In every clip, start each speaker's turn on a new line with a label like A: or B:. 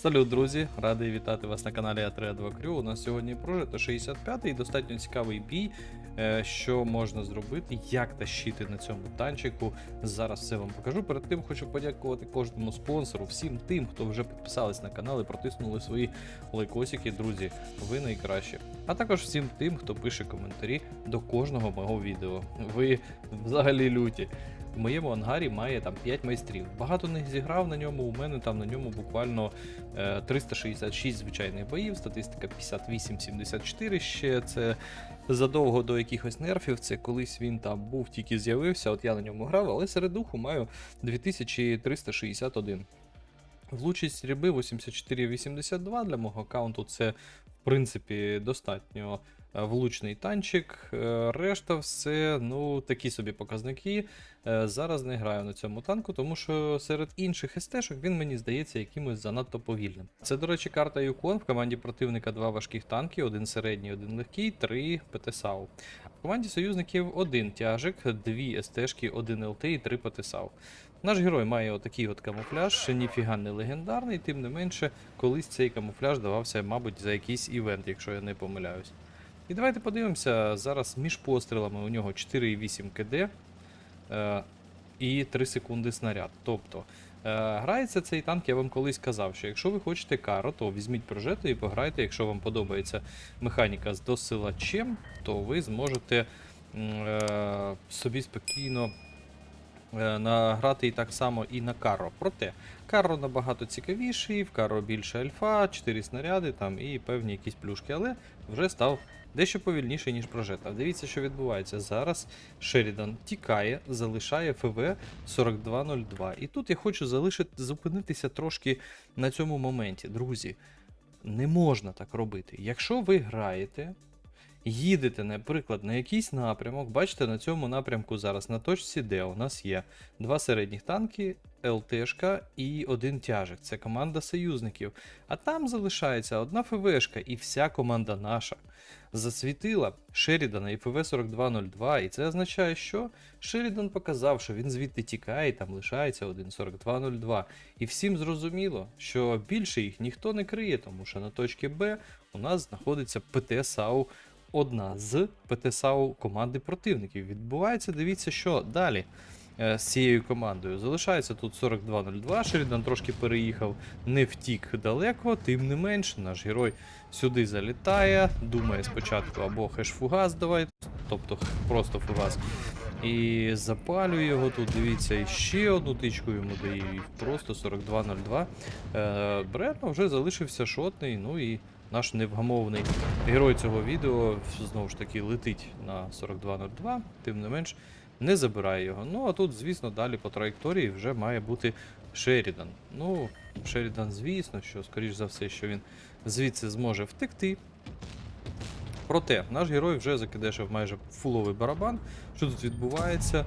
A: Салют, друзі! Радий вітати вас на каналі А32 Крю. У нас сьогодні прожито 65-й достатньо цікавий бій. е, Що можна зробити, як тащити на цьому танчику. Зараз все вам покажу. Перед тим хочу подякувати кожному спонсору, всім тим, хто вже підписались на канал і протиснули свої лайкосики. Друзі, ви найкращі. А також всім тим, хто пише коментарі до кожного мого відео. Ви взагалі люті. В моєму ангарі має там 5 майстрів. Багато не зіграв на ньому. У мене там на ньому буквально е, 366 звичайних боїв, статистика 58-74 ще це задовго до якихось нерфів. Це колись він там був, тільки з'явився. От я на ньому грав, але серед духу маю 2361. Влучність стрільби 84-82 для мого аккаунту це, в принципі, достатньо е, влучний танчик. Е, Решта все, ну, такі собі показники. Е, Зараз не граю на цьому танку, тому що серед інших СТ-шок він мені здається якимось занадто повільним. Це, до речі, карта Юкон. В команді противника два важких танки, один середній, один легкий, три ПТСАУ. В команді союзників один тяжик, дві СТ-шки, один ЛТ і три ПТСАУ. Наш герой має отакий от камуфляж, ніфіга не легендарний, тим не менше, колись цей камуфляж давався, мабуть, за якийсь івент, якщо я не помиляюсь. І давайте подивимося, зараз між пострілами у нього 4,8 КД е, і 3 секунди снаряд. Тобто, е, грається цей танк, я вам колись казав, що якщо ви хочете кару, то візьміть прожету і пограйте. Якщо вам подобається механіка з досилачем, то ви зможете е, собі спокійно награти і так само і на каро. Проте каро набагато цікавіший, в каро більше альфа, 4 снаряди там і певні якісь плюшки, але вже став дещо повільніший, ніж прожета. Дивіться, що відбувається. Зараз Шерідан тікає, залишає ФВ 4202. І тут я хочу залишити, зупинитися трошки на цьому моменті. Друзі, не можна так робити. Якщо ви граєте, їдете, наприклад, на якийсь напрямок, бачите, на цьому напрямку зараз на точці, де у нас є два середніх танки, ЛТшка і один тяжик. Це команда союзників. А там залишається одна ФВшка і вся команда наша. Засвітила Шерідана і ФВ-4202, і це означає, що Шерідан показав, що він звідти тікає, і там лишається один 4202. І всім зрозуміло, що більше їх ніхто не криє, тому що на точці Б у нас знаходиться ПТ-САУ одна з ПТ-САУ команди противників. Відбувається, дивіться, що далі е, з цією командою. Залишається тут 4202. Шерідан трошки переїхав, не втік далеко, тим не менш, наш герой сюди залітає, думає спочатку або хеш-фугас давай, тобто просто фугас. І запалює його тут, дивіться, і ще одну тичку йому дає, просто 4202. Е, вже залишився шотний, ну і наш невгамовний герой цього відео знову ж таки летить на 4202, тим не менш не забирає його. Ну а тут, звісно, далі по траєкторії вже має бути Шерідан. Ну, Шерідан, звісно, що, скоріш за все, що він звідси зможе втекти. Проте, наш герой вже закидешив майже фуловий барабан. Що тут відбувається?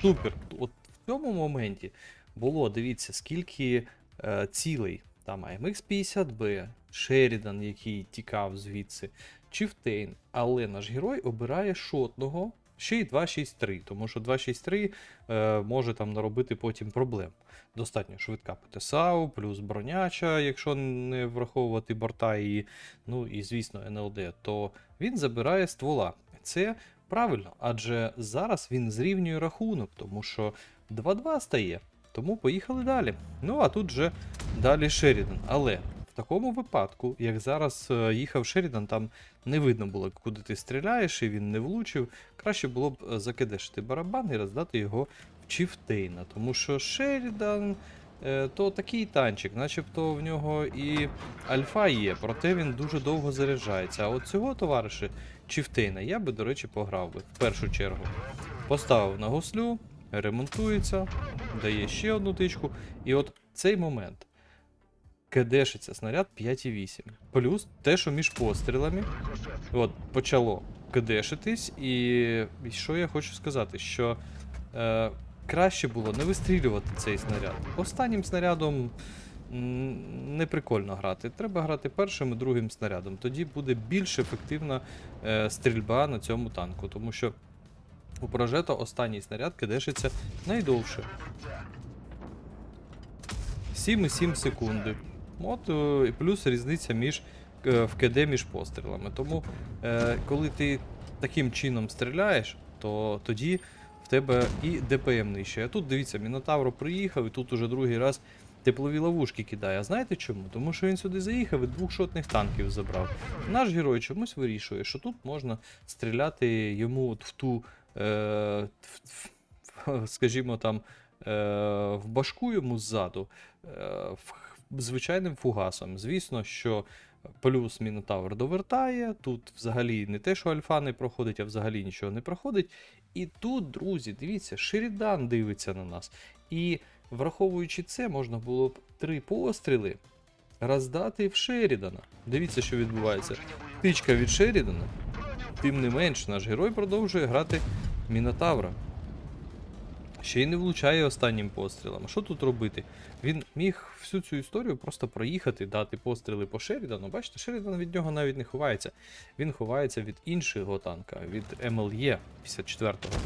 A: Супер. От в цьому моменті було, дивіться, скільки е, цілей. Там AMX-50B, Шерідан, який тікав звідси, Чіфтейн. Але наш герой обирає шотного, ще й 263, тому що 263 е, може там наробити потім проблем. Достатньо швидка ПТСАУ, плюс броняча, якщо не враховувати борта і, ну і звісно, НЛД, то він забирає ствола. Це правильно, адже зараз він зрівнює рахунок, тому що 2-2 стає. Тому поїхали далі. Ну а тут вже далі Шерідан. Але в такому випадку, як зараз е, їхав Шерідан, там не видно було, куди ти стріляєш, і він не влучив. Краще було б е, закидешити барабан і роздати його в Чіфтейна. Тому що Шерідан е, то такий танчик, начебто в нього і альфа є, проте він дуже довго заряджається. А от цього товариша Чіфтейна я би, до речі, пограв би в першу чергу. Поставив на гуслю, ремонтується, дає ще одну тичку. І от цей момент. Кедешиться снаряд 5,8. Плюс те, що між пострілами от, почало кедешитись, і, і що я хочу сказати, що е, краще було не вистрілювати цей снаряд. Останнім снарядом не прикольно грати. Треба грати першим і другим снарядом. Тоді буде більш ефективна е, стрільба на цьому танку, тому що у прожето останній снаряд кидешиться найдовше. 7,7 секунди. Е, і плюс різниця між е, в КД між пострілами. Тому, е, коли ти таким чином стріляєш, то тоді в тебе і ДПМ нижче. А тут дивіться, Мінотавро приїхав, і тут уже другий раз теплові ловушки кидає. А знаєте чому? Тому що він сюди заїхав і двох шотних танків забрав. Наш герой чомусь вирішує, що тут можна стріляти йому от в ту, е, в- скажімо там, е, в башку йому ззаду е, в- звичайним фугасом. Звісно, що плюс Мінотавр довертає. Тут взагалі не те, що альфа не проходить, а взагалі нічого не проходить. І тут, друзі, дивіться, Шерідан дивиться на нас. І враховуючи це, можна було б три постріли роздати в Шерідана. Дивіться, що відбувається. Тичка від Шерідана. Тим не менш, наш герой продовжує грати Мінотавра. Ще й не влучає останнім пострілом. Що тут робити? Він міг всю цю історію просто проїхати, дати постріли по Шерідану. Бачите, Шерідан від нього навіть не ховається. Він ховається від іншого танка, від МЛЄ 54-го.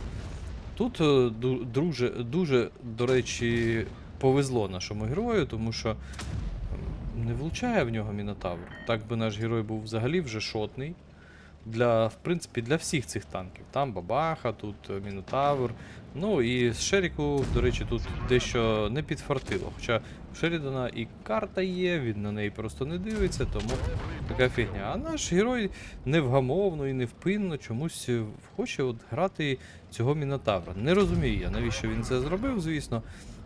A: Тут е, дуже, дуже, до речі, повезло нашому герою, тому що не влучає в нього Мінотавр. Так би наш герой був взагалі вже шотний. Для, в принципі, для всіх цих танків. Там Бабаха, тут е, Мінотавр. Ну і Шеріку, до речі, тут дещо не підфартило. Хоча в Шерідана і карта є, він на неї просто не дивиться, тому така фігня. А наш герой невгамовно і невпинно чомусь е, хоче от грати цього Мінотавра. Не розумію я, навіщо він це зробив, звісно.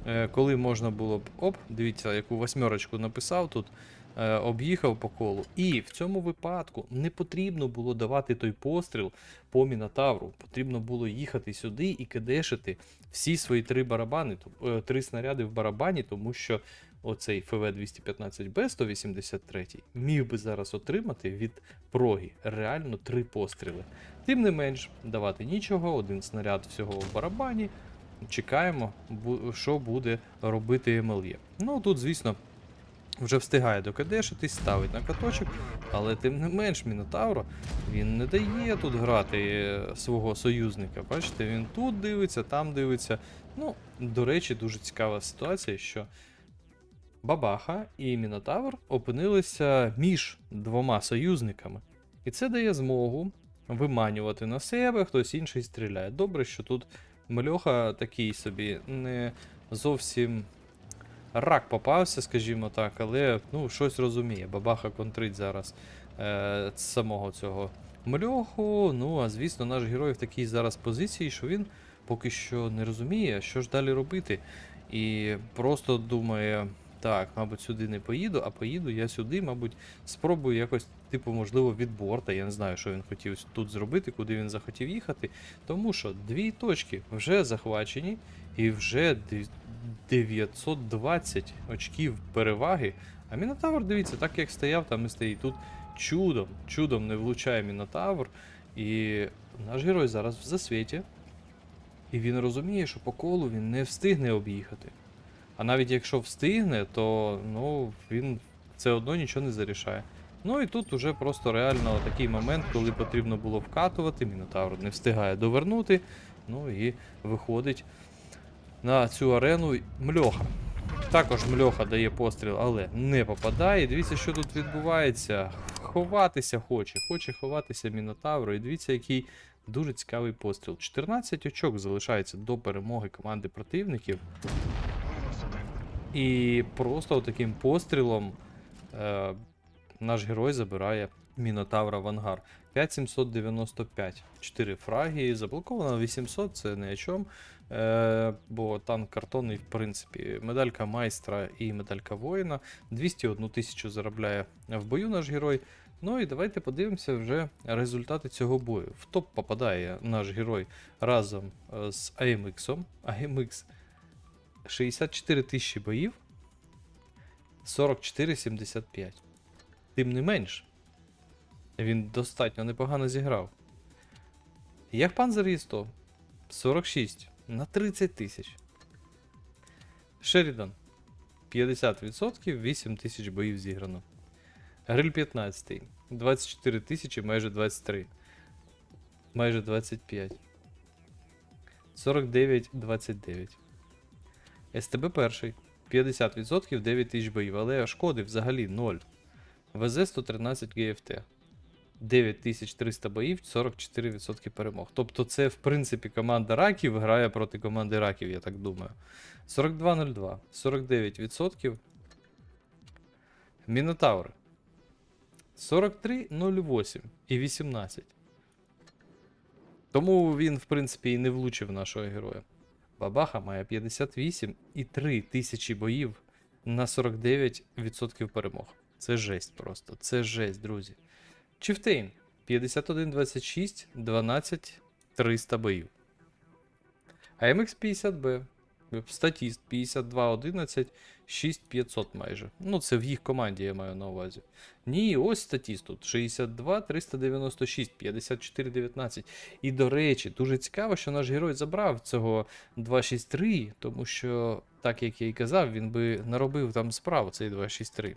A: Е, Коли можна було б. Оп, дивіться, яку восьмерочку написав тут. Е, Об'їхав по колу. І в цьому випадку не потрібно було давати той постріл по Мінотавру. Потрібно було їхати сюди і кидешити всі свої три барабани, е, три снаряди в барабані, тому що оцей ФВ-215Б 183 міг би зараз отримати від проги реально три постріли. Тим не менш, давати нічого, один снаряд всього в барабані. Чекаємо, що буде робити МЛЄ. Ну тут, звісно, вже встигає докидешитись, ставить на каточок, але тим не менш Мінотавро він не дає тут грати е, свого союзника. Бачите, він тут дивиться, там дивиться. Ну, до речі, дуже цікава ситуація, що Бабаха і Мінотавр опинилися між двома союзниками. І це дає змогу виманювати на себе, хтось інший стріляє. Добре, що тут Мельоха такий собі не зовсім рак попався, скажімо так, але ну, щось розуміє. Бабаха контрить зараз е, самого цього Мельоху. Ну, а звісно, наш герой в такій зараз позиції, що він поки що не розуміє, що ж далі робити. І просто думає. Так, мабуть, сюди не поїду, а поїду я сюди, мабуть, спробую якось, типу, можливо, від борта. Я не знаю, що він хотів тут зробити, куди він захотів їхати. Тому що дві точки вже захвачені, і вже 920 очків переваги. А Мінотавр, дивіться, так як стояв, там і стоїть. Тут чудом, чудом не влучає Мінотавр. І наш герой зараз в засвіті. І він розуміє, що по колу він не встигне об'їхати. А навіть якщо встигне, то ну, він все одно нічого не зарішає. Ну і тут уже просто реально такий момент, коли потрібно було вкатувати, Мінотавр не встигає довернути. Ну і виходить на цю арену Мльоха. Також Мльоха дає постріл, але не попадає. Дивіться, що тут відбувається. Ховатися хоче, хоче ховатися Мінотавру. І дивіться, який дуже цікавий постріл. 14 очок залишається до перемоги команди противників. І просто таким пострілом е, наш герой забирає Мінотавра в ангар. 5795. 4 фраги. Заблоковано 800, це не о чому. Е, бо танк картонний, в принципі, медалька майстра і медалька воїна. 201 тисячу заробляє в бою наш герой. Ну і давайте подивимося вже результати цього бою. В топ попадає наш герой разом е, з AMX. AMX 64 тисячі боїв. 44,75. Тим не менш, він достатньо непогано зіграв. Як є 100 46 на 30 тисяч. Шерідан 50%, 8 тисяч боїв зіграно. Гриль 15, 24 тисячі, майже 23. Майже 25. 49, 29. СТБ перший. 50% 9 тисяч боїв, але шкоди взагалі 0. ВЗ 113 ГФТ. 9300 боїв, 44% перемог. Тобто це, в принципі, команда раків грає проти команди раків, я так думаю. 42.02, 49%. Мінотаври. 43.08 і 18. Тому він, в принципі, і не влучив нашого героя. Бабаха має 58 і 3 тисячі боїв на 49% перемог. Це жесть просто. Це жесть, друзі. Чифтейн 51-26, 12 300 боїв. АМХ 50Б. Статіст 52-11, 6500 майже. Ну, це в їх команді я маю на увазі. Ні, ось статіст тут 62, 396, 54, 19. І до речі, дуже цікаво, що наш герой забрав цього 263, тому що, так як я і казав, він би наробив там справу цей 263.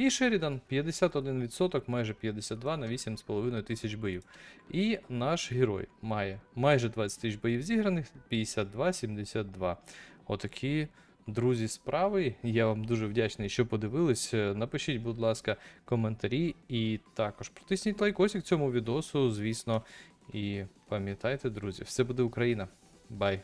A: І Шерідан 51%, майже 52 на 8,5 тисяч боїв. І наш герой має майже 20 тисяч боїв зіграних, 52-72. Отакі, друзі, справи. Я вам дуже вдячний, що подивились. Напишіть, будь ласка, коментарі і також протисніть лайкосик цьому відосу, звісно. І пам'ятайте, друзі, все буде Україна. Бай!